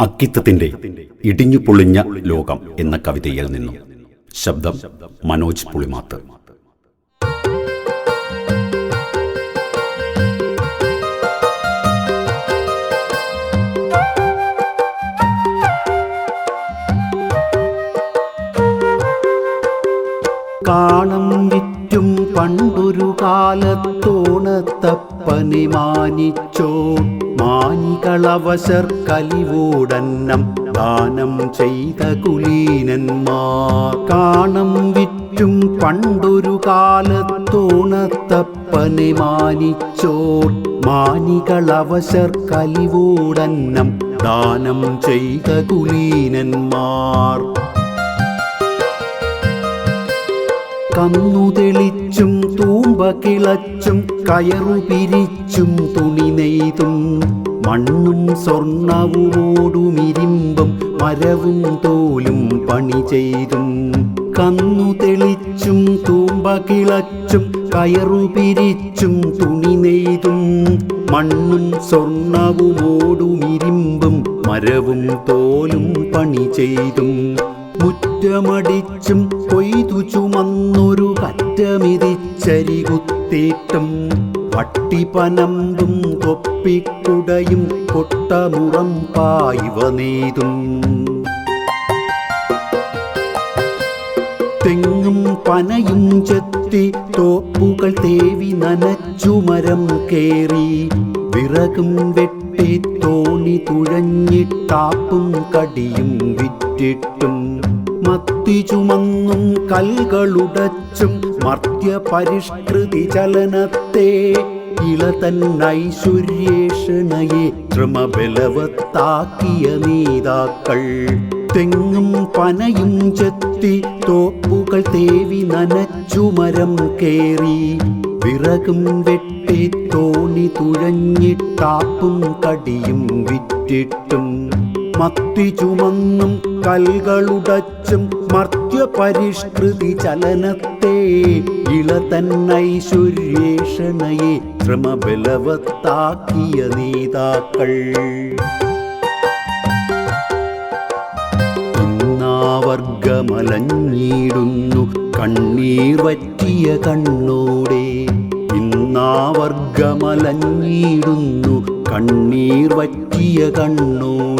അക്കിത്തത്തിന്റെ ഇടിഞ്ഞു പൊളിഞ്ഞ ലോകം എന്ന കവിതയിൽ നിന്നും ശബ്ദം മനോജ് പുളിമാത്ത്. കാലത്തോണത്തപ്പനെ മാനിച്ചോ? മാനികളവശർ കലിവൂടന്നം ദാനം ചെയ്ത കുലീനന്മാർ. കാണം വിറ്റും പണ്ടൊരു കാലത്തോണത്തപ്പനെ മാനിച്ചോർ മാനികളവശർ കലിവൂടന്നം ദാനം ചെയ്ത കുലീനന്മാർ. കന്നു തെളിച്ചും തൂമ്പ കിളച്ചും കയറു പിരിച്ചും തുണി നെയ്തും മണ്ണും സ്വർണവുമോടുമിരിമ്പും മരവും തോലും പണി ചെയ്തും കന്നു തെളിച്ചും തൂമ്പ കിളച്ചും കയറു പിരിച്ചും തുണി നെയ്തും മണ്ണും സ്വർണവുമോടുമിരിമ്പും മരവും തോലും പണി ചെയ്തും മുറ്റമടിച്ചും കൊയ്തു ചുമന്നൊരു കറ്റമിതിച്ചരി കുത്തേറ്റും പട്ടിപനമ്പും തൊപ്പിക്കുടയും കൊട്ടമുറം പായ്വ നീതും തെങ്ങും പനയും ചെത്തി തോപ്പുകൾ തേവി നനച്ചുമരം കേറി. വിറകും വെട്ടി തോണി തുഴഞ്ഞിട്ടാപ്പും കടിയും വിറ്റിട്ടും. മത്തി ചുമന്നും കൽകളുടച്ചും മർത്യ പരിഷ്കൃതി ചലനത്തെ ഇളതന്നൈശ്വര്യേഷണയെ ശ്രമബലവത്താക്കിയ നേതാക്കൾ. തെങ്ങും പനയും ചെത്തി തോപ്പുകൾ തേവി നനച്ചുമരം കേറി. വിറകും വെട്ടി തോണി തുഴഞ്ഞിട്ടാപ്പും കടിയും വിറ്റിട്ടും. മത്തി ചുമന്നും കൽകളുടച്ചും മർത്യ പരിഷ്കൃതി ചലനത്തെ ഇള തന്നൈശ്വര്യേഷണയെ ശ്രമബലവത്താക്കിയ നേതാക്കൾ. ഇന്നാവർഗമലഞ്ഞിടുന്നു കണ്ണീർ വറ്റിയ കണ്ണോടെ. ഇന്നാവർഗമലഞ്ഞിടുന്നു കണ്ണീർ വറ്റിയ കണ്ണോടെ.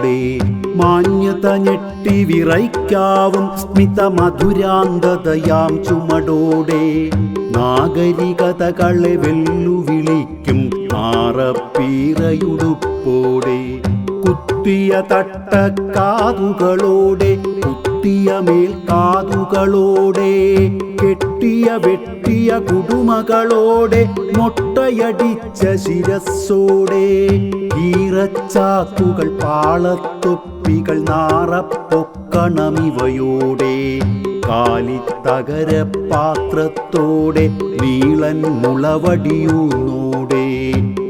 മാന്യത ഞെട്ടി വിറയ്ക്കാവും സ്മിത മധുരാന്തതയാം ചുമടോടെ. നാഗരികതകളെ വെല്ലുവിളിക്കും മാറപ്പീറയുടുപ്പോടെ. കുത്തിയ തട്ടക്കാതുകളോടെ കുത്തിയ മേൽക്കാതുകളോടെ കെട്ടിയ വെട്ടിയ കുടുമകളോടെ മൊട്ടയടിച്ച ശിരസ്സോടെ. ഈറച്ചാക്കുകൾ പാളത്തൊപ്പികൾ നാറപ്പൊക്കണമിവയോടെ കാലിത്തകര പാത്രത്തോടെ നീളൻ മുളവടിയൂന്നോടെ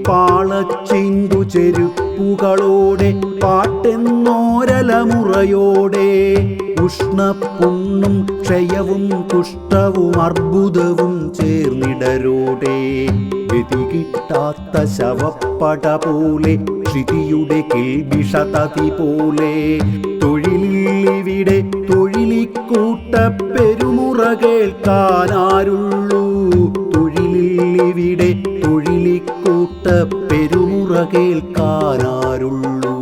പാളച്ചിന്തു ചെരുപ്പുകളോടെ പാട്ടെന്നോരലമുറയോടെ ഉഷ്ണപ്പുണ്ണും ക്ഷയവും കുഷ്ടവും അർബുദവും ചേർന്നിടരോടെ ഗതികിട്ടാത്ത ശവപ്പട പോലെ ക്ഷിതിയുടെ കേൾവിഷതതി പോലെ തൊഴിലിവിടെ തൊഴിലിക്കൂട്ട പെരുമുറ കേൾക്കാനാരുള്ളൂ തൊഴിലിവിടെ തൊഴിലിക്കൂട്ട പെരുമുറ കേൾക്കാനാരുള്ളൂ